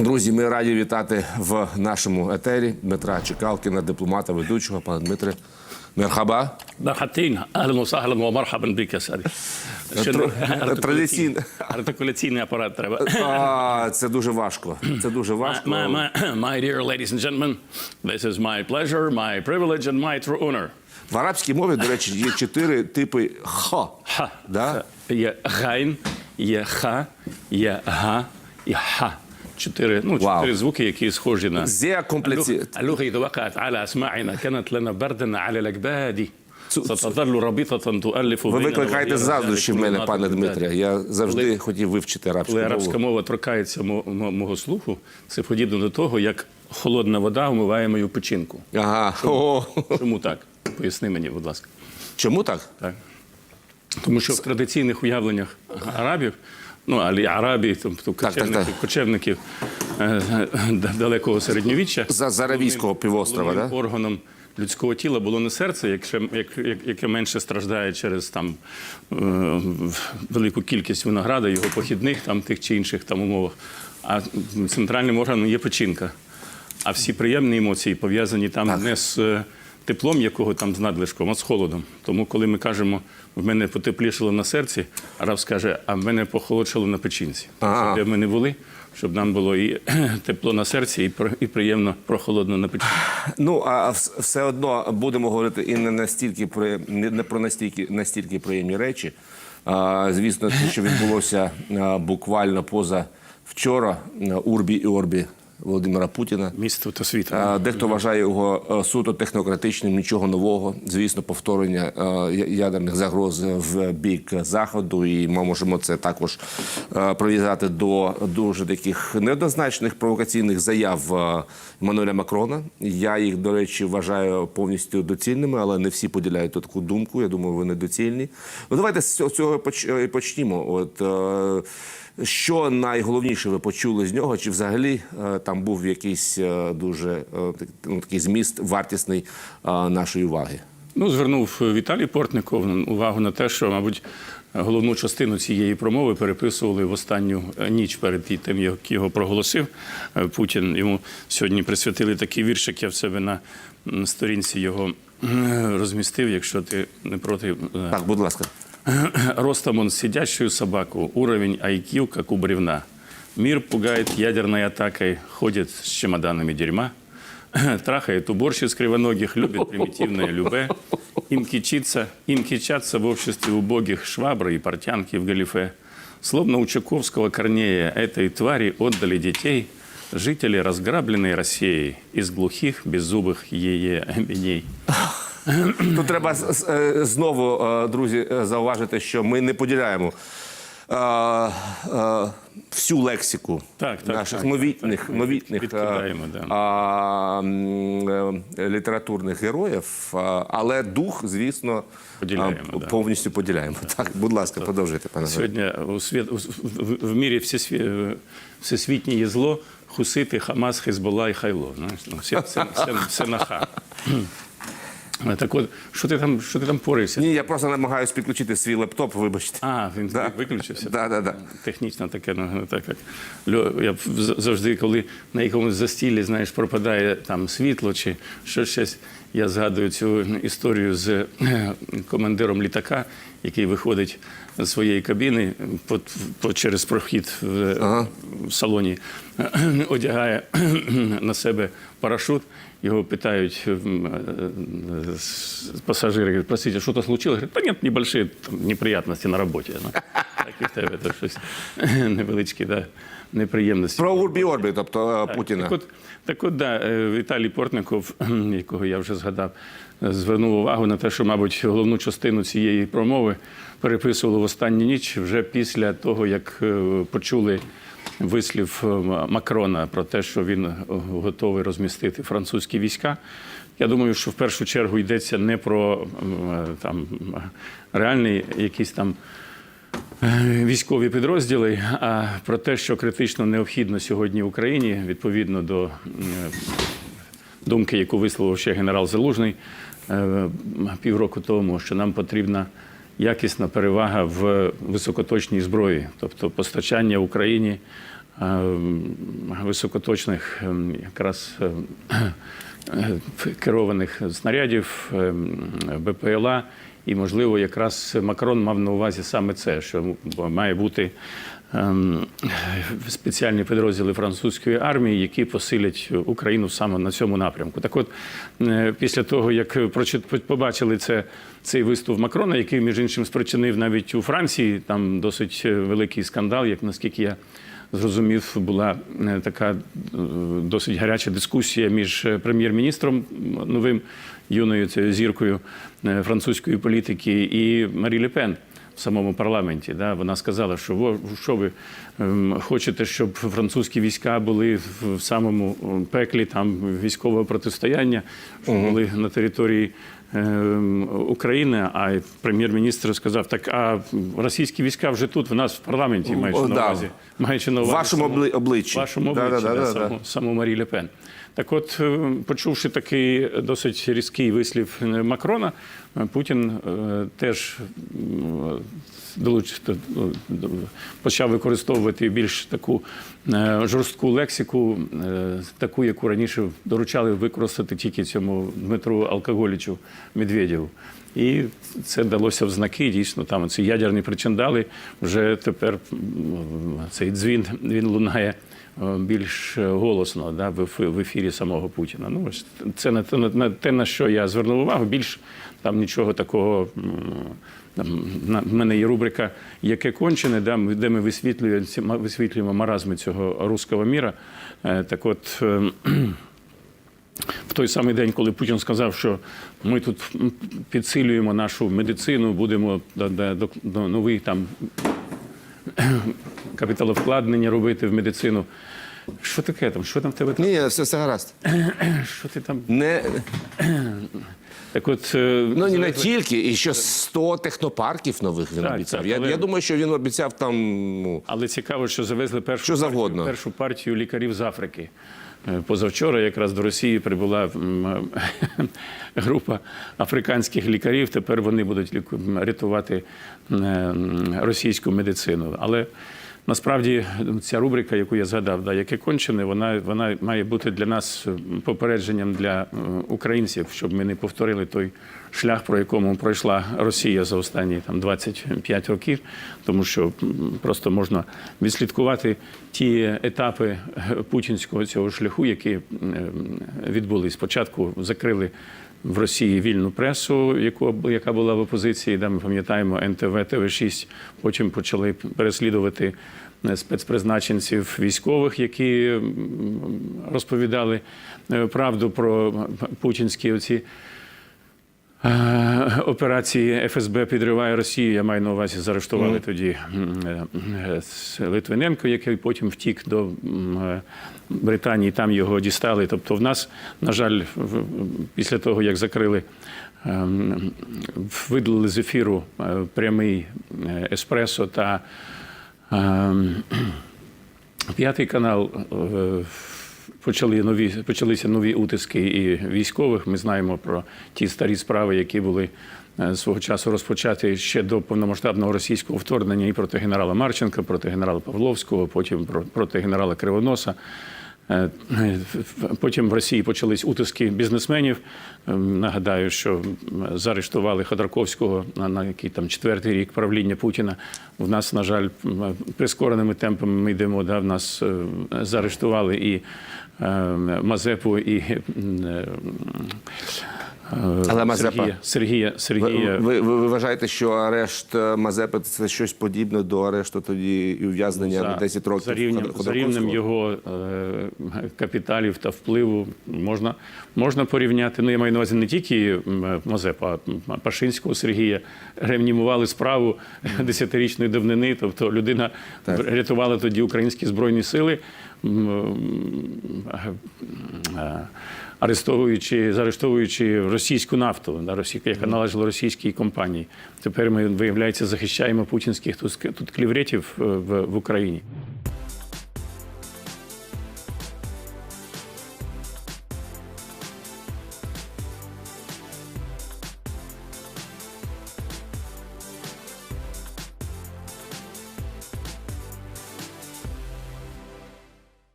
Друзі, ми раді вітати в нашому етері Дмитра Чекалкіна, дипломата ведучого. Пане Дмитре, мерхаба. Мерхатин, ален ва мархабан бік, е, е, Традиційний артикуляційний апарат треба. Це дуже важко. Це дуже важко. My, my, my dear ladies and gentlemen, this is my pleasure, my privilege and my true honor. В арабській мові, до речі, є чотири типи ха. Ха. Да? Є гайн, є ха, є га і ха чотири ну чотири звуки, які схожі на Ви викликаєте заздрощі в мене, пане Дмитре. Я завжди хотів вивчити арабську мову. Коли арабська мова торкається мого слуху. Це подібно до того, як холодна вода вмиває мою печінку. Ага. Чому так? Поясни мені, будь ласка. Чому так? Так. Тому що в традиційних уявленнях арабів ну алі арабі, тобто так, кочевників, так. кочевників е, далекого середньовіччя, За з Аравійського півострова, да? органом людського тіла було не серце, якщо, як, як, яке менше страждає через там, е, велику кількість винограда, його похідних там, тих чи інших там, умовах. А центральним органом є печінка. А всі приємні емоції пов'язані там не з е, теплом, якого там з надлишком, а з холодом. Тому, коли ми кажемо, в мене потеплішало на серці, араб скаже, а в мене похолодшало на печінці. Ага. Де ми не були, щоб нам було і тепло на серці, і, і приємно прохолодно на печінці. Ну а все одно будемо говорити і не настільки про не про настільки настільки приємні речі. А, звісно, те, що відбулося буквально поза вчора Урбі і Орбі Володимира Путіна. Місто та світ. Дехто вважає його е, суто технократичним, нічого нового. Звісно, повторення е, ядерних загроз в бік заходу, і ми можемо це також е, прив'язати до дуже таких неоднозначних провокаційних заяв Еммануеля Макрона. Я їх, до речі, вважаю повністю доцільними, але не всі поділяють таку думку. Я думаю, вони доцільні. Ну давайте з цього- і почнімо. От що найголовніше ви почули з нього? Чи взагалі там був якийсь е, дуже е, ну, такий зміст вартісний е, нашої уваги? Ну, звернув Віталій Портников увагу на те, що, мабуть, головну частину цієї промови переписували в останню ніч перед тим, як його проголосив Путін. Йому сьогодні присвятили такий віршик, я в себе на сторінці його розмістив, якщо ти не проти. Так, будь ласка. Ростом он сидящую собаку, уровень IQ, как у бревна. Мир пугает ядерной атакой, ходит с чемоданами дерьма, трахает уборщиц кривоногих, любит примитивное любе. Им кичится, им кичатся в обществе убогих швабры и портянки в галифе. Словно у Чуковского Корнея этой твари отдали детей жители разграбленной России из глухих, беззубых ее Тут треба з- з- е, знову, е, друзі, е, зауважити, що ми не поділяємо е, е, всю лексику Так, так, наших так, новітних, так, так. новітних е, да. а, е, літературних героїв, але дух, звісно, Поділяємо, а, да. повністю поділяємо. Так, будь ласка, продовжуйте, пане. Сьогодні у світ, у- в, в мірі всесві, всесвітнє є зло, хусити, Хамас, Хезболла і Хайло. Ну, все, все, все, все на ха. Так от, що ти там, що ти там порився? Ні, я просто намагаюся підключити свій лептоп, вибачте. А, він Да. виключився. Да, да, да. Технічно таке, ну, так як я завжди, коли на якомусь застіллі, знаєш, пропадає там світло чи що щось, я згадую цю історію з командиром літака, який виходить з своєї кабіни по, по, через прохід в, в салоні, одягає на себе парашут. Його питають м, е, пасажири, говорять, простите, що-то случилось? Говорить, та ні, небольшие там, неприятності на роботі. Ну, так і в тебе то щось невеличке. да, неприємності. Про Урбі Орбі, тобто е, Путіна. Так от, так от да, е, Віталій Портников, якого я вже згадав, е, звернув увагу на те, що, мабуть, головну частину цієї промови переписували в останню ніч вже після того, як почули вислів Макрона про те, що він готовий розмістити французькі війська. Я думаю, що в першу чергу йдеться не про там реальний якийсь там військові підрозділи, а про те, що критично необхідно сьогодні Україні, відповідно до е, думки, яку висловив ще генерал Залужний е, півроку тому, що нам потрібна якісна перевага в високоточній зброї, тобто постачання Україні високоточних якраз е, керованих снарядів БПЛА. І, можливо, якраз Макрон мав на увазі саме це, що має бути ем, спеціальні підрозділи французької армії, які посилять Україну саме на цьому напрямку. Так от, е, після того, як прочит- побачили це, цей виступ Макрона, який, між іншим, спричинив навіть у Франції там досить великий скандал, як наскільки я зрозумів, була е, така е, досить гаряча дискусія між прем'єр-міністром новим юною цією зіркою е, французької політики і Марі Ле Пен в самому парламенті. Да, вона сказала, що во що ви ем, хочете, щоб французькі війська були в, самому ем, пеклі там військового протистояння, щоб були на території. ем, України, а прем'єр-міністр сказав: так а російські війська вже тут, в нас в парламенті маючи О, на да. увазі. Маючи на увазі вашому саму- обли- обличчі. вашому Да, обличчі, да, да, да, да, да. саму, саму Марі Ле Пен. Так от, е, почувши такий досить різкий вислів Макрона, е, Путін е, теж почав використовувати більш таку жорстку лексику, таку, яку раніше доручали використати тільки цьому Дмитру Алкоголічу Медведєву. І це далося в знаки. Дійсно, там ці ядерні причиндали вже тепер цей дзвін він лунає більш голосно да, в ефірі самого Путіна. Ну, ось це на те, на що я звернув увагу. Більш там нічого такого. Там, в мене є рубрика Яке кончене, де ми висвітлюємо, висвітлюємо маразми цього руського міра. Е, Так от. е, в той самий день, коли Путін сказав, що ми тут підсилюємо нашу медицину, будемо до, до, до новий там капіталовкладення робити в медицину. Що таке там? Що там в тебе? там? Ні, все, все гаразд. Що ти там? Не, Так от е, ну, не, не тільки, і ще 100 технопарків нових він Так, обіцяв. так, я, але- я думаю, що він обіцяв там. Ну, Але цікаво, що завезли першу, Що завгодно. партію, першу партію лікарів з Африки. Е, Позавчора якраз до Росії прибула м, група африканських лікарів. Тепер вони будуть ліку- м, рятувати е, м, російську медицину. Але насправді ця рубрика, яку я згадав, да, яке кончене, вона, вона має бути для нас попередженням для е, українців, щоб ми не повторили той шлях, про якому пройшла Росія за останні там 25 років, тому що просто можна відслідкувати ті етапи е, путінського цього шляху, які відбулись. Спочатку закрили в Росії вільну пресу, яку, яка була в опозиції. Да, ми пам'ятаємо НТВ, ТВ6, потім почали переслідувати е, спецпризначенців військових, які розповідали е, правду про путінські оці. Операції ФСБ підриває Росію. Я маю на увазі, заарештували тоді м, е, е, Литвиненко, який потім втік до е, Британії, там його дістали. Тобто, в нас, на жаль, після того, як закрили, ем, видалили з ефіру прямий еспресо та ем, П'ятий канал почали нові почалися нові утиски і військових. Ми знаємо про ті старі справи, які були е, свого часу розпочаті ще до повномасштабного російського вторгнення і проти генерала Марченка, проти генерала Павловського, потім проти генерала Кривоноса. Е, Потім в Росії почались утиски бізнесменів. Е, Нагадаю, що заарештували Ходорковського на, який там четвертий рік правління Путіна. В нас, на жаль, прискореними темпами ми йдемо. Да, в нас е, заарештували і е, Мазепу, і е, Але Мазепа- Сергія. Сергія, Сергія. ви, ви, ви вважаєте, що арешт е, Мазепи це щось подібне до арешту тоді і ув'язнення на 10 років за рівнем, за рівнем його е, капіталів та впливу можна, можна порівняти. Ну, я маю на увазі не тільки Мазепа, а Пашинського Сергія реанімували справу десятирічної давнини. Тобто людина рятувала тоді українські збройні сили. Е, Арестовуючи, заарештовуючи російську нафту, на російська, яка належала російській компанії. Тепер ми, виявляється, захищаємо путінських тут, клівретів е, в Україні.